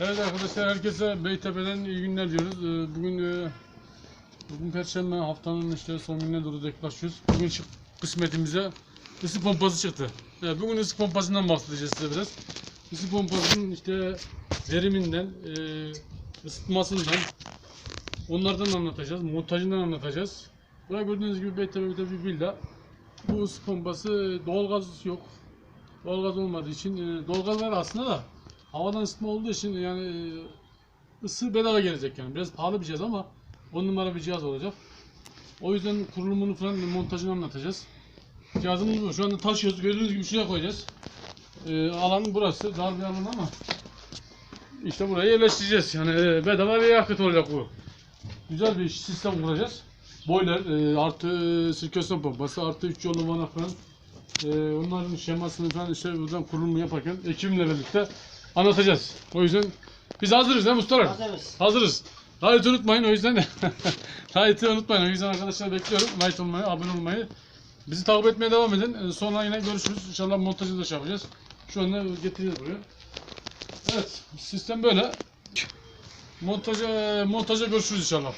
Evet arkadaşlar herkese Beytepe'den iyi günler diyoruz. Ee, Bugün e, bugün Perşembe haftanın işte son gününe doğru yaklaşıyoruz. Bugün çık kısmetimize ısı pompası çıktı. Evet, bugün ısı pompasından bahsedeceğiz size biraz. Isı pompasının işte veriminden, e, ısıtmasından, onlardan anlatacağız, montajından anlatacağız. Burada gördüğünüz gibi Beytepe'de bir villa. Bu ısı pompası doğalgaz yok. Doğalgaz olmadığı için e, doğalgaz var aslında da havadan ısıtma olduğu için yani e, ısı bedava gelecek yani. Biraz pahalı bir cihaz ama 10 numara bir cihaz olacak. O yüzden kurulumunu falan montajını anlatacağız. Cihazımız bu. Şu anda taşıyoruz. Gördüğünüz gibi şuraya koyacağız. E, alan burası. Dar bir alan ama işte buraya yerleştireceğiz. Yani e, bedava bir yakıt olacak bu. Güzel bir sistem kuracağız. Boiler e, artı sirkülasyon pompası artı 3 yollu vana falan ee, onların şemasını falan işte buradan kurulumu yaparken ekibimle birlikte anlatacağız. O yüzden biz hazırız değil mi Mustafa? Hazırız. Hazırız. Like unutmayın o yüzden Like'ı unutmayın. O yüzden arkadaşlar bekliyorum. Like olmayı, abone olmayı. Bizi takip etmeye devam edin. Ee, Sonra yine görüşürüz. İnşallah montajı da şey yapacağız. Şu anda getireceğiz buraya. Evet. Sistem böyle. Montaja, montaja görüşürüz inşallah.